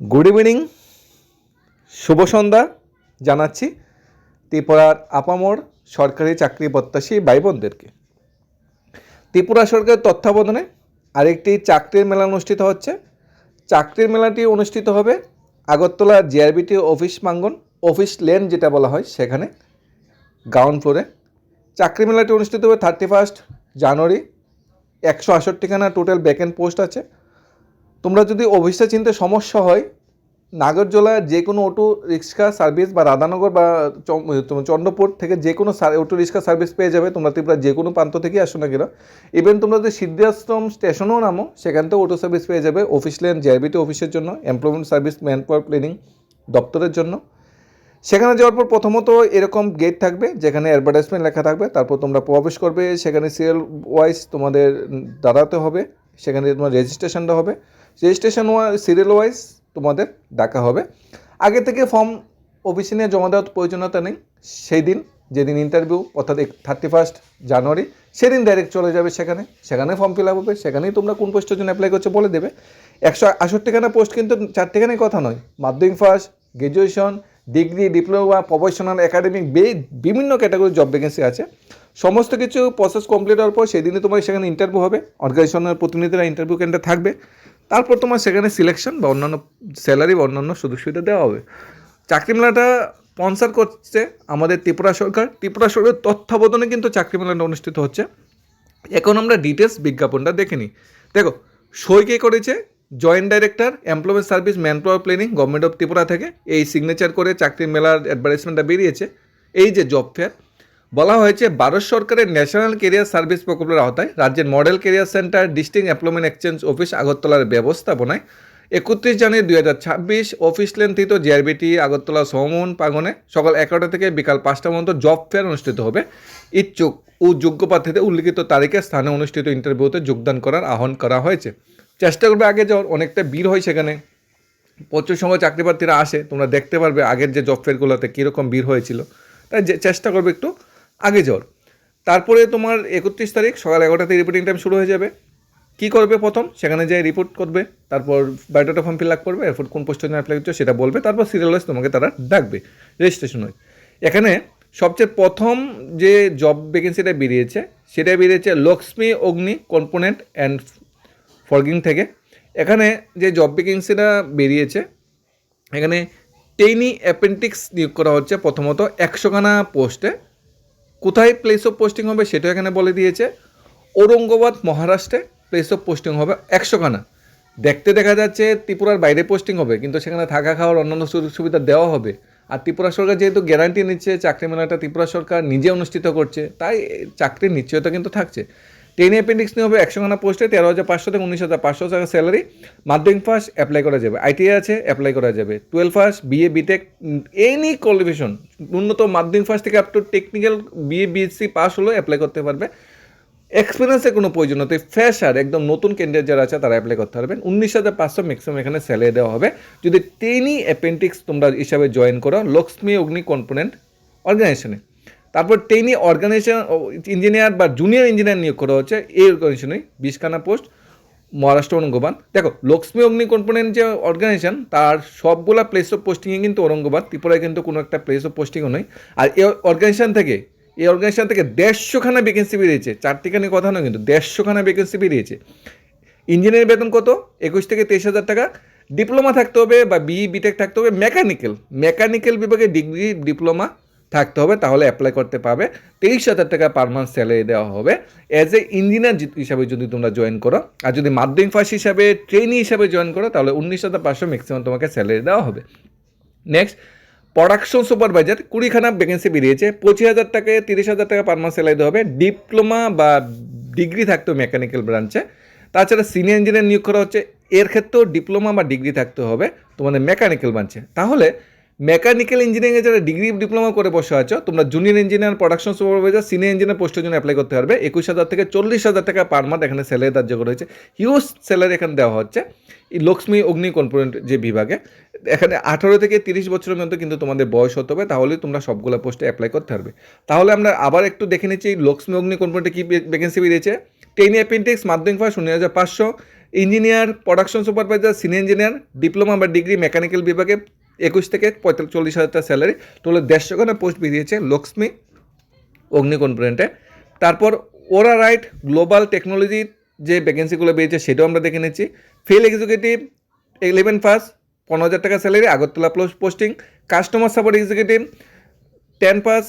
Good evening শুভ সন্ধ্যা জানাচ্ছি ত্রিপুরার আপামোর সরকারি চাকরি প্রত্যাশী ভাই বোনদেরকে ত্রিপুরা সরকারের তত্ত্বাবধানে আরেকটি চাকরির মেলা অনুষ্ঠিত হচ্ছে। চাকরির মেলাটি অনুষ্ঠিত হবে আগরতলা জিআরবিটি অফিস প্রাঙ্গন অফিস লেন যেটা বলা হয় সেখানে, গ্রাউন্ড ফ্লোরে। চাকরি মেলাটি অনুষ্ঠিত হবে থার্টি ফার্স্ট জানুয়ারি। একশো আষট্টিখানা টোটাল ব্যাকেন্ড পোস্ট আছে। তোমরা যদি অফিসে চিনতে সমস্যা হয়, নাগরজোলার যে কোনো অটো রিক্সা সার্ভিস বা রাধানগর বা চন্দ্রপুর থেকে যে কোনো অটো রিক্সা সার্ভিস পেয়ে যাবে তোমরা ত্রিপুরা যে কোনো প্রান্ত থেকে আসো না কেন? ইভেন তোমরা যদি সিদ্ধাশ্রম স্টেশনও নামো, সেখান থেকে অটো সার্ভিস পেয়ে যাবে অফিস লেন জেআরবিটি অফিসের জন্য employment service man power planning দপ্তরের জন্য। সেখানে যাওয়ার পর প্রথমত এরকম গেট থাকবে, যেখানে অ্যাডভার্টাইজমেন্ট লেখা থাকবে, তারপর তোমরা প্রবেশ করবে, সেখানে সিরিয়াল ওয়াইজ তোমাদের দাঁড়াতে হবে, সেখানে তোমার রেজিস্ট্রেশনটা হবে। রেজিস্ট্রেশন সিরিয়াল ওয়াইজ তোমাদের ডাকা হবে। আগে থেকে ফর্ম অফিসে নিয়ে জমা দেওয়ার প্রয়োজনীয়তা নেই। সেই দিন যেদিন ইন্টারভিউ অর্থাৎ থার্টি ফার্স্ট জানুয়ারি সেদিন ডাইরেক্ট চলে যাবে সেখানে। সেখানে ফর্ম ফিল আপ হবে। সেখানেই তোমরা কোন পোস্টের জন্য অ্যাপ্লাই করছ বলে দেবে। একশো আষট্টিখানা পোস্ট কিন্তু চারটিখানে কথা নয়। মাধ্যমিক first graduation degree diploma professional academic বিভিন্ন ক্যাটাগরির জব ভ্যাকেন্সি আছে। সমস্ত কিছু প্রসেস কমপ্লিট হওয়ার পর সেদিনই তোমার সেখানে ইন্টারভিউ হবে। অর্গানাইজেশনের প্রতিনিধিরা ইন্টারভিউ কেন্দ্রে থাকবে। তারপর তোমার সেখানে সিলেকশন বা অন্যান্য স্যালারি বা অন্যান্য সুযোগ সুবিধা দেওয়া হবে। চাকরি মেলাটা স্পন্সার করছে আমাদের ত্রিপুরা সরকার। ত্রিপুরা সরকারের তত্ত্বাবধানে কিন্তু চাকরি মেলাটা অনুষ্ঠিত হচ্ছে। এখন আমরা ডিটেলস বিজ্ঞাপনটা দেখে নিই। দেখো, সই কে করেছে? Joint director employment service manpower planning government of Tripura থেকে এই সিগনেচার করে চাকরির মেলার অ্যাডভার্টাইজমেন্টটা বেরিয়েছে। এই যে জব ফেয়ার বলা হয়েছে, ভারত সরকারের ন্যাশনাল কেরিয়ার সার্ভিস প্রকল্পের আওতায় রাজ্যের model career centre, district employment exchange office আগরতলার ব্যবস্থাপনায় একত্রিশ জানুয়ারি দুই হাজার ছাব্বিশ অফিস লেন্থিত জিআরবিটি আগরতলা সমন প্রাঙ্গনে সকাল এগারোটা থেকে বিকাল পাঁচটা পর্যন্ত জব ফেয়ার অনুষ্ঠিত হবে। ইচ্ছুক ও যোগ্য প্রার্থীদের উল্লিখিত তারিখে স্থানে অনুষ্ঠিত ইন্টারভিউতে যোগদান করার আহ্বান করা হয়েছে। চেষ্টা করবে আগে যাওয়ার, অনেকটা ভিড় হয় সেখানে। প্রচুর সময় চাকরি প্রার্থীরা আসে, তোমরা দেখতে পারবে আগের যে জব ফেয়ারগুলোতে কীরকম ভিড় হয়েছিল। তাই চেষ্টা করবে একটু আগে যাওয়ার তারপরে তোমার একত্রিশ তারিখ সকাল এগারোটাতে রিপোর্টিং টাইম শুরু হয়ে যাবে। কী করবে প্রথম? সেখানে যেয়ে রিপোর্ট করবে। তারপর বায়োডাটা ফর্ম ফিল আপ করবে। এরপর কোন জন্য অ্যাপ্লাই করছ সেটা বলবে। তারপর সিরিয়াল ওয়াইজ তোমাকে তারা ডাকবে। রেজিস্ট্রেশন হয়। এখানে সবচেয়ে প্রথম যে জব ভ্যাকেন্সিটা বেরিয়েছে, সেটা বেরিয়েছে লক্ষ্মী অগ্নি কম্পোনেন্ট অ্যান্ড ফরগিং থেকে। এখানে যে জব ভ্যাকেন্সিটা বেরিয়েছে, এখানে টেইনি অ্যাপেন্টিক্স নিয়োগ করা হচ্ছে প্রথমত। একশোখানা পোস্টে কোথায় প্লেস অফ পোস্টিং হবে সেটা এখানে বলে দিয়েছে। ঔরঙ্গাবাদ, মহারাষ্ট্রে প্লেস অফ পোস্টিং হবে একশোখানা। দেখতে দেখা যাচ্ছে ত্রিপুরার বাইরে পোস্টিং হবে, কিন্তু সেখানে থাকা খাওয়ার অন্যান্য সুযোগ সুবিধা দেওয়া হবে। আর ত্রিপুরা সরকার যেহেতু গ্যারান্টি নিচ্ছে, চাকরি মেলাটা ত্রিপুরা সরকার নিজে অনুষ্ঠিত করছে, তাই চাকরির নিশ্চয়তা কিন্তু থাকছে। টেন অ্যাপেন্ডিক্স নিয়ে হবে একশো খানা পোস্টে তেরো হাজার পাঁচশো থেকে উনিশ হাজার পাঁচশো টাকা স্যালারি মাধ্যমিক ফার্স্ট অ্যাপ্লাই করা যাবে। আইটিআই আছে অ্যাপ্লাই করা যাবে। Twelve first BA BTech any qualification ন্যূনতম মাধ্যমিক ফার্স্ট থেকে up to technical BA BSc pass হলেও অ্যাপ্লাই করতে পারবে। এক্সপিরিয়েন্সের কোনো প্রয়োজন নেই। ফ্রেশার একদম নতুন ক্যান্ডিডেট যারা আছে, তারা অ্যাপ্লাই করতে পারবেন। উনিশ হাজার পাঁচশো ম্যাক্সিমাম এখানে স্যালারি দেওয়া হবে। যদি টেনি অ্যাপেন্ডিক্স তোমরা হিসাবে জয়েন করো লক্ষ্মী অগ্নি কম্পোনেন্ট অর্গানাইজেশনে তারপর টেনি অর্গানাইজেশন ইঞ্জিনিয়ার বা জুনিয়র ইঞ্জিনিয়ার নিয়োগ করা হচ্ছে। এই অর্গানাইজেশনে বিশখানা পোস্ট মহারাষ্ট্র ঔরঙ্গাবাদ। দেখো, লক্ষ্মী অগ্নি কম্পোনেন্ট যে অর্গানাইজেশন তার সবগুলা প্লেস অফ পোস্টিংয়ে কিন্তু ঔরঙ্গাবাদ, ত্রিপুরায় কিন্তু কোনো একটা প্লেস অফ পোস্টিংও নেই। আর এই অর্গানাইজেশন থেকে, এই অর্গানাইজেশন থেকে দেড়শোখানা ভ্যাকেন্সি বেরিয়েছে। চারটিখানি কথা নয় কিন্তু, দেড়শোখানা ভ্যাকেন্সি বেরিয়েছে। ইঞ্জিনিয়ার বেতন কত? একুশ থেকে তেইশ হাজার টাকা। ডিপ্লোমা থাকতে হবে বা বিই বিটেক থাকতে হবে মেকানিক্যাল মেকানিক্যাল বিভাগে ডিগ্রি ডিপ্লোমা থাকতে হবে, তাহলে অ্যাপ্লাই করতে পারবে। তেইশ হাজার টাকা পার মান্থ স্যালারি দেওয়া হবে। অ্যাজ এ ইঞ্জিনিয়ার হিসাবে যদি তোমরা জয়েন করো, আর যদি মাধ্যমিক ফার্স্ট হিসাবে ট্রেনি হিসাবে জয়েন করো, তাহলে উনিশ হাজার পাঁচশো ম্যাক্সিমাম তোমাকে স্যালারি দেওয়া হবে। নেক্সট প্রোডাকশন সুপারভাইজার কুড়িখানা ভ্যাকেন্সি বেরিয়েছে। পঁচিশ হাজার টাকায় তিরিশ হাজার টাকা পার মান্থ স্যালারি দেওয়া হবে। ডিপ্লোমা বা ডিগ্রি থাকতো মেকানিক্যাল ব্রাঞ্চে তাছাড়া সিনিয়র ইঞ্জিনিয়ার নিয়োগ করা হচ্ছে। এর ক্ষেত্রেও ডিপ্লোমা বা ডিগ্রি থাকতে হবে তোমাদের মেকানিক্যাল ব্রাঞ্চে তাহলে মেকানিক্যাল ইঞ্জিনিয়ারিংয়ে যারা ডিগ্রি ডিপ্লোমা করে বসে আছো, তোমরা junior engineer production supervisor senior engineer পোস্টের জন্য অ্যাপ্লাই করতে পারবে। একুশ হাজার থেকে চল্লিশ হাজার টাকা পার মান্থ এখানে স্যালারি ধার্য করা হয়েছে। হিউজ স্যালারি এখানে দেওয়া হচ্ছে। এই লক্ষ্মী অগ্নি কম্পোনেন্ট যে বিভাগে, এখানে আঠারো থেকে তিরিশ বছরের মধ্যে কিন্তু তোমাদের বয়স হতে হবে তাহলেই তোমরা সবগুলো পোস্টে অ্যাপ্লাই করতে পারবে। তাহলে আমরা আবার একটু দেখে নিচ্ছি লক্ষ্মী অগ্নি কম্পোনেন্টে কী ভ্যাকেন্সি বেরিয়েছে। টেন অ্যাপেন্ডিক্স মাধ্যমিক ফার্স্ট শূন্য হাজার পাঁচশো। Engineer production supervisor senior engineer diploma বা ডিগ্রি মেকানিক্যাল বিভাগে একুশ থেকে পঁয়তাল্লিশ, চল্লিশ হাজার টাকা স্যালারি টোটাল দেড়শোখানা পোস্ট বেরিয়েছে লক্ষ্মী অগ্নি কম্পোনেন্টে তারপর ওরা রাইট গ্লোবাল টেকনোলজি যে ভ্যাকেন্সিগুলো বেরিয়েছে সেটাও আমরা দেখে নিচ্ছি। ফিল্ড এক্সিকিউটিভ ইলেভেন ফার্স্ট পনেরো হাজার টাকা salary Agartala plus posting customer support executive ten pass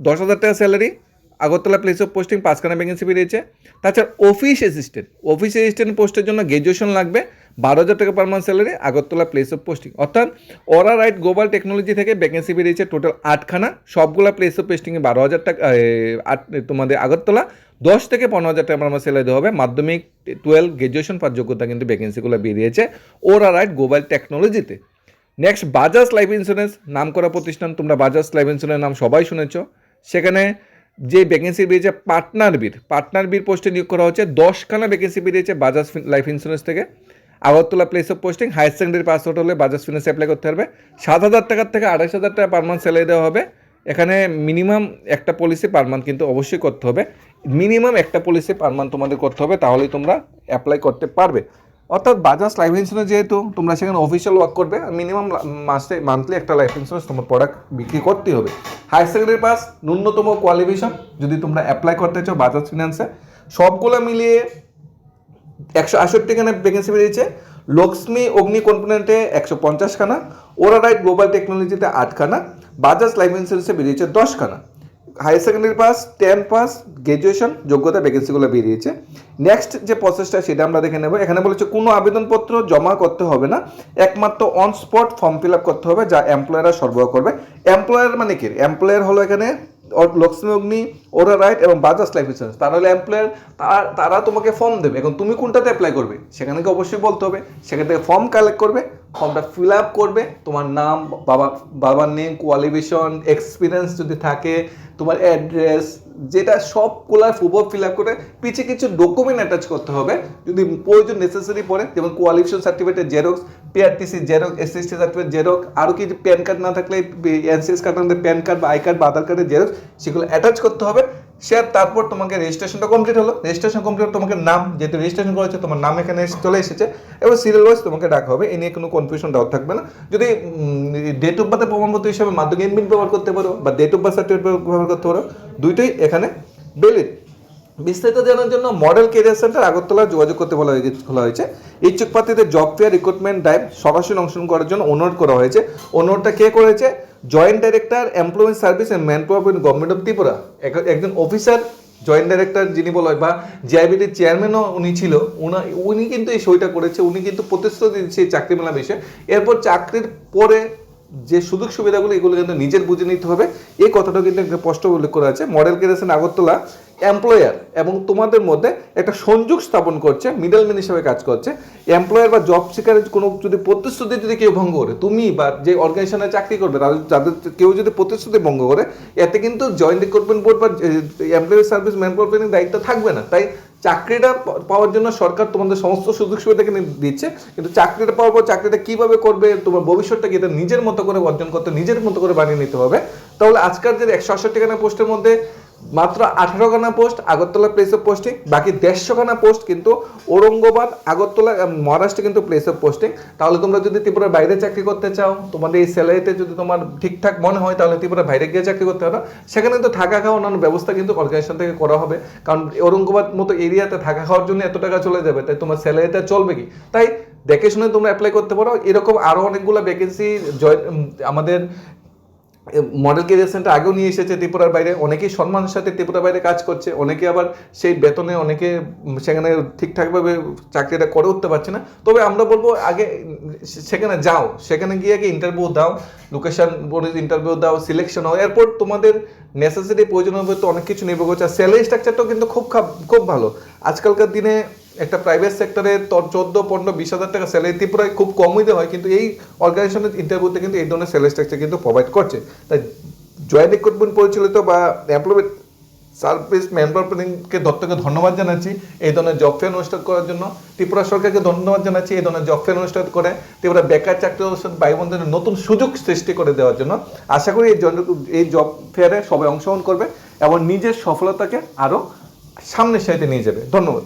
দশ হাজার টাকা salary Agartala place of posting পাঁচখানা ভ্যাকেন্সি বেরিয়েছে। তাছাড়া অফিস অ্যাসিস্ট্যান্ট অফিস অ্যাসিস্ট্যান্ট পোস্টের জন্য গ্র্যাজুয়েশন লাগবে। বারো হাজার টাকা per month salary Agartala place of posting অর্থাৎ ওরা রাইট গ্লোবাল টেকনোলজি থেকে ভ্যাকেন্সি বেরিয়েছে টোটাল আটখানা। সবগুলা প্লেস অফ পোস্টিংয়ে বারো হাজার টাকা আট, তোমাদের আগরতলা। দশ থেকে পনেরো হাজার টাকা মান্থ স্যালারি দেওয়া হবে। মাধ্যমিক টুয়েলভ গ্র্যাজুয়েশন পার যোগ্যতা কিন্তু ভ্যাকেন্সিগুলো বেরিয়েছে। ওরা রাইট গ্লোবাল টেকনোলজিতে নেক্সট বাজাজ লাইফ ইন্স্যুরেন্স নাম করা প্রতিষ্ঠান, তোমরা বাজাজ লাইফ ইন্স্যুরেন্স নাম সবাই শুনেছ। সেখানে যে ভ্যাকেন্সি বেরিয়েছে পার্টনার বীর পার্টনার বীর পোস্টে নিয়োগ করা হচ্ছে। দশখানা ভ্যাকেন্সি বেরিয়েছে বাজাজ লাইফ ইন্স্যুরেন্স থেকে। Agartala place of posting higher secondary pass out হলে বাজাজ ফিনান্সে অ্যাপ্লাই করতে পারবে। সাত হাজার টাকার থেকে আড়াইশ হাজার টাকা পার মান্থ স্যালারি দেওয়া হবে। এখানে মিনিমাম একটা পলিসি পার মান্থ কিন্তু অবশ্যই করতে হবে। মিনিমাম একটা পলিসি পার মান্থ তোমাদের করতে হবে, তাহলেই তোমরা অ্যাপ্লাই করতে পারবে। অর্থাৎ বাজাজ লাইফ ইন্স্যুরেন্স যেহেতু তোমরা সেখানে অফিসিয়াল ওয়ার্ক করবে মিনিমাম মাসে মান্থলি একটা লাইফ ইন্স্যুরেন্স তোমার প্রোডাক্ট বিক্রি করতেই হবে। হায়ার সেকেন্ডারি পাস ন্যূনতম কোয়ালিফিকেশন যদি তোমরা অ্যাপ্লাই করতে চাও বাজাজ ফিনান্সে সবগুলো মিলিয়ে একশো আষট্টি খানা ভ্যাকেন্সি বেরিয়েছে। লক্ষ্মী অগ্নি কম্পোনেন্টে একশো পঞ্চাশখানা। ওরা রাইট গ্লোবাল টেকনোলজিতে আটখানা। বাজাজ লাইফ ইন্স্যুরেন্সে বেরিয়েছে দশখানা। Higher secondary pass ten pass graduation যোগ্যতা ভ্যাকেন্সিগুলো বেরিয়েছে। নেক্সট যে প্রসেসটা সেটা আমরা দেখে নেব। এখানে বলেছে কোনো আবেদনপত্র জমা করতে হবে না। একমাত্র on spot form fill up করতে হবে, যা এমপ্লয়াররা সরবরাহ করবে। এমপ্লয়ার মানে কি? এমপ্লয়ার হলো এখানে লক্ষ্মী অগ্নি ওরা রাইট এবং বাজাজ লাইফ ইন্স্যুরেন্স তারা হলে এমপ্লয়ার তারা তোমাকে ফর্ম দেবে। এখন তুমি কোনটাতে অ্যাপ্লাই করবে? সেখানে অবশ্যই বলতে হবে। সেখান থেকে ফর্ম কালেক্ট করবে। ফর্মটা ফিল আপ করবে, তোমার নাম, বাবা, বাবার নেম কোয়ালিফিকেশন এক্সপিরিয়েন্স যদি থাকে, তোমার অ্যাড্রেস যেটা সবগুলা ফুবল ফিল আপ করে, পিছে কিছু ডকুমেন্ট অ্যাটাচ করতে হবে, যদি প্রয়োজন নেসেসারি পড়ে, যেমন কোয়ালিফিকেশন সার্টিফিকেটের xerox PRTC xerox SST certificate xerox আরও কিছু প্যান কার্ড না থাকলে এনসিএস কার্ড না থাকলে প্যান কার্ড বা আই কার্ড বা আধার কার্ডের জেরক্স সেগুলো অ্যাটাচ করতে হবে সে তারপর তোমাকে রেজিস্ট্রেশনটা কমপ্লিট হলো। রেজিস্ট্রেশন কমপ্লিট তোমাকে নাম, যেহেতু রেজিস্ট্রেশন করেছে তোমার নাম এখানে চলে এসেছে। এবার সিরিয়াল ওয়াইজ তোমাকে ডাকা হবে। এ নিয়ে কোনো কনফিউশন ডাউট থাকবে না। যদি ডেট অফ বার্থের প্রমাণপত্র হিসাবে মাধ্যমিক এডমিট ব্যবহার করতে পারো বা ডেট অফ বার্থ সার্টিফিকেট ব্যবহার করতে পারো, দুইটাই এখানে বেলিড বিস্তারিত জানার জন্য মডেল কেরিয়ার সেন্টার আগরতলা যোগাযোগ করতে বলা হয়েছে বলা হয়েছে। ইচ্ছুক প্রার্থীদের জব ফেয়ার রিক্রুটমেন্ট ড্রাইভ সরাসরি অংশগ্রহণ করার জন্য অনুরোধ করা হয়েছে। অনুরোধটা কে করেছে? Joint director employment service and manpower government of Tripura. একজন অফিসার জয়েন্ট ডাইরেক্টর যিনি বলা হয় বা জিআইবিটির চেয়ারম্যানও উনি ছিল। উনা উনি কিন্তু এই সইটা করেছে। উনি কিন্তু প্রতিশ্রুতি দিচ্ছে এই চাকরি মেলা বিষয়ে। এরপর চাকরির পরে যে সুযোগ সুবিধাগুলো এগুলো কিন্তু নিজের বুঝে নিতে হবে। এই কথাটাও কিন্তু একটা স্পষ্ট উল্লেখ করা আছে। মডেল কেরেছেন আগরতলা এমপ্লয়ার এবং তোমাদের মধ্যে একটা সংযোগ স্থাপন করছে মিডলম্যান হিসেবে কাজ করছে। এমপ্লয়ার বা জব সিকারের কোনো যদি প্রতিশ্রুতি যদি কেউ ভঙ্গ করে, তুমি বা যে অর্গানাইজেশনে চাকরি করবে, তাদের কেউ যদি প্রতিশ্রুতি ভঙ্গ করে, এতে কিন্তু জয়েন্ট রিক্রুটমেন্ট বোর্ড বা এমপ্লয়ার সার্ভিস ম্যান দায়িত্ব থাকবে না। তাই চাকরিটা পাওয়ার জন্য সরকার তোমাদের সমস্ত সুযোগ সুবিধা কিন্তু দিচ্ছে। কিন্তু চাকরিটা পাওয়ার পর চাকরিটা কীভাবে করবে, তোমার ভবিষ্যৎটা কি এটা নিজের মতো করে অর্জন করতে, নিজের মতো করে বানিয়ে নিতে হবে। তাহলে আজকাল যে একশো আষট্টি খানা পোস্টের মধ্যে মাত্র আঠারো খানা post Agartala place of posting বাকি দেড়শো খানা পোস্ট কিন্তু ঔরঙ্গাবাদ, আগরতলা মহারাষ্ট্রে কিন্তু প্লেস অফ পোস্টিং তাহলে তোমরা যদি ত্রিপুরার বাইরে চাকরি করতে চাও তোমাদের এই স্যালারিতে যদি তোমার ঠিকঠাক মনে হয়, তাহলে ত্রিপুরার বাইরে গিয়ে চাকরি করতে হবে সেখানে কিন্তু থাকা খাওয়া অন্যান্য ব্যবস্থা কিন্তু অর্গানাইজেশন থেকে করা হবে। কারণ ঔরঙ্গাবাদ মতো এরিয়াতে থাকা খাওয়ার জন্য এত টাকা চলে যাবে, তাই তোমার স্যালারিটা চলবে কি? তাই দেখে শুনে তোমরা অ্যাপ্লাই করতে পারো। এরকম আরও অনেকগুলো ভ্যাকেন্সি জয় আমাদের মডেল কেরিয়ার সেন্টার আগেও নিয়ে এসেছে ত্রিপুরার বাইরে। অনেকেই সম্মানের সাথে ত্রিপুরার বাইরে কাজ করছে। অনেকে আবার সেই বেতনে, অনেকে সেখানে ঠিকঠাকভাবে চাকরিটা করে উঠতে পারছে না। তবে আমরা বলব আগে সেখানে যাও। সেখানে গিয়ে আগে ইন্টারভিউ দাও। লোকেশন বোর্ডে ইন্টারভিউ দাও সিলেকশন হও এরপর তোমাদের নেসেসিটি প্রয়োজন হবে তো অনেক কিছু নির্ভর করছে। আর স্যালারি স্ট্রাকচারটাও কিন্তু খাব- খুব ভালো। আজকালকার দিনে একটা প্রাইভেট সেক্টরে চোদ্দ, পনেরো, বিশ হাজার টাকা স্যালারি ত্রিপুরায় খুব কমই দেওয়া হয়, কিন্তু এই অর্গানাইজেশনের ইন্টারভিউতে কিন্তু এই ধরনের স্যালারি স্ট্রাকচার কিন্তু প্রোভাইড করছে। তাই জয়েন্ট রিক্রুটমেন্ট পরিচালিত বা এমপ্লয়মেন্ট সার্ভিস ম্যানপাওয়ারকে দত্তকে ধন্যবাদ জানাচ্ছি এই ধরনের জব ফেয়ার অনুষ্ঠান করার জন্য। ত্রিপুরা সরকারকে ধন্যবাদ জানাচ্ছি এই ধরনের জব ফেয়ার অনুষ্ঠান করে, ত্রিপুরা বেকার চাকরি অনুষ্ঠান বোনদের নতুন সুযোগ সৃষ্টি করে দেওয়ার জন্য। আশা করি এই এই জব ফেয়ারে সবাই অংশগ্রহণ করবে এবং নিজের সফলতাকে আরও সামনের সাইডে নিয়ে যাবে। ধন্যবাদ।